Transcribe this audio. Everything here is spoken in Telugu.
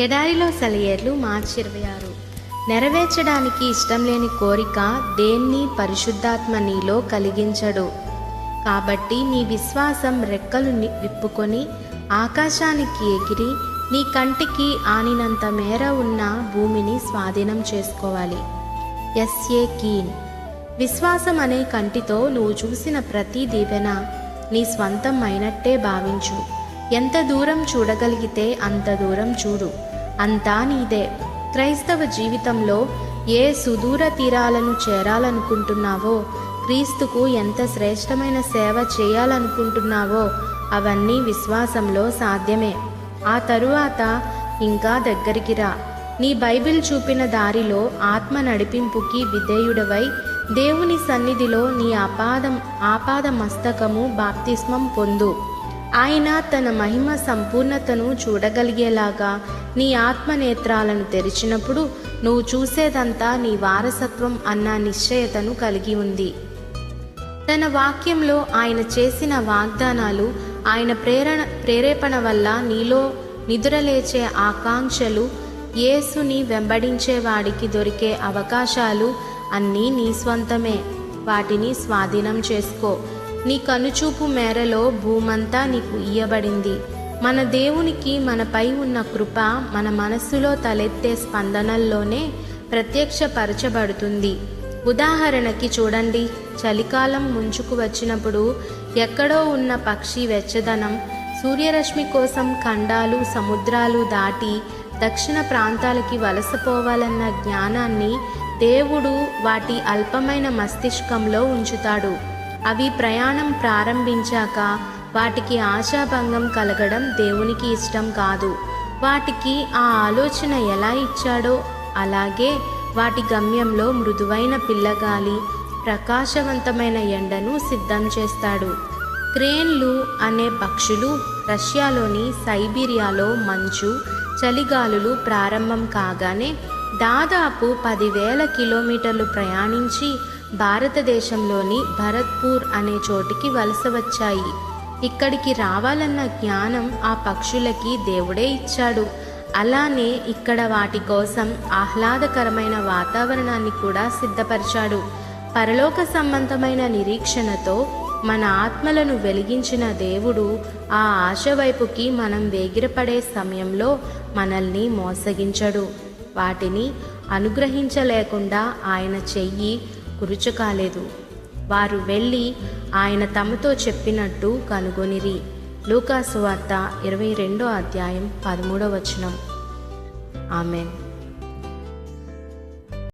ఎడారిలో సెలయేర్లు మార్చి ఇరవై ఆరు. నెరవేర్చడానికి ఇష్టం లేని కోరిక దేన్ని పరిశుద్ధాత్మ నీలో కలిగించడు. కాబట్టి నీ విశ్వాసం రెక్కలు ని- విప్పుకొని ఆకాశానికి ఎగిరి నీ కంటికి ఆనినంత మేర ఉన్న భూమిని స్వాధీనం చేసుకోవాలి. ఎస్ఏ కీన్. విశ్వాసం అనే కంటితో నువ్వు చూసిన ప్రతి దీవెన నీ స్వంతం అయినట్టే భావించు. ఎంత దూరం చూడగలిగితే అంత దూరం చూడు. అంతా నీదే. క్రైస్తవ జీవితంలో ఏ సుదూర తీరాలను చేరాలనుకుంటున్నావో క్రీస్తుకు ఎంత శ్రేష్టమైన సేవ చేయాలనుకుంటున్నావో అవన్నీ విశ్వాసంలో సాధ్యమే. ఆ తరువాత ఇంకా దగ్గరికి రా. నీ బైబిల్ చూపిన దారిలో ఆత్మ నడిపింపుకి విధేయుడవై దేవుని సన్నిధిలో నీ ఆపాదం ఆపాద మస్తకము బాప్తిస్మం పొందు. ఆయన తన మహిమ సంపూర్ణతను చూడగలిగేలాగా నీ ఆత్మనేత్రాలను తెరిచినప్పుడు నువ్వు చూసేదంతా నీ వారసత్వం అన్న నిశ్చయతను కలిగి ఉంది. తన వాక్యంలో ఆయన చేసిన వాగ్దానాలు ఆయన ప్రేరణ ప్రేరేపణ వల్ల నీలో నిదురలేచే ఆకాంక్షలు యేసుని వెంబడించే వాడికి దొరికే అవకాశాలు అన్నీ నీ స్వంతమే. వాటిని స్వాధీనం చేసుకో. నీ కనుచూపు మేరలో భూమంతా నీకు ఇయ్యబడింది. మన దేవునికి మనపై ఉన్న కృప మన మనస్సులో తలెత్తే స్పందనల్లోనే ప్రత్యక్షపరచబడుతుంది. ఉదాహరణకి చూడండి చలికాలం ముంచుకు వచ్చినప్పుడు ఎక్కడో ఉన్న పక్షి వెచ్చదనం సూర్యరశ్మి కోసం ఖండాలు సముద్రాలు దాటి దక్షిణ ప్రాంతాలకి వలసపోవాలన్న జ్ఞానాన్ని దేవుడు వాటి అల్పమైన మస్తిష్కంలో ఉంచుతాడు. అవి ప్రయాణం ప్రారంభించాక వాటికి ఆశాభంగం కలగడం దేవునికి ఇష్టం కాదు. వాటికి ఆ ఆలోచన ఎలా ఇచ్చాడో అలాగే వాటి గమ్యంలో మృదువైన పిల్లగాలి ప్రకాశవంతమైన ఎండను సిద్ధం చేస్తాడు. క్రేన్లు అనే పక్షులు రష్యాలోని సైబీరియాలో మంచు చలిగాలులు ప్రారంభం కాగానే దాదాపు పదివేల కిలోమీటర్లు ప్రయాణించి భారతదేశంలోని భరత్పూర్ అనే చోటికి వలస వచ్చాయి. ఇక్కడికి రావాలన్న జ్ఞానం ఆ పక్షులకి దేవుడే ఇచ్చాడు. అలానే ఇక్కడ వాటి కోసం ఆహ్లాదకరమైన వాతావరణాన్ని కూడా సిద్ధపరిచాడు. పరలోక సంబంధమైన నిరీక్షణతో మన ఆత్మలను వెలిగించిన దేవుడు ఆ ఆశ వైపుకి మనం వేగిరపడే సమయంలో మనల్ని మోసగించడు. వాటిని అనుగ్రహించలేకుండా ఆయన చెయ్యి కురుచుకాలేదు. వారు వెళ్ళి ఆయన తమతో చెప్పినట్టు కనుగొనిరి. లూకాసు వార్త ఇరవై రెండో అధ్యాయం పదమూడవ వచనం. ఆమెన్.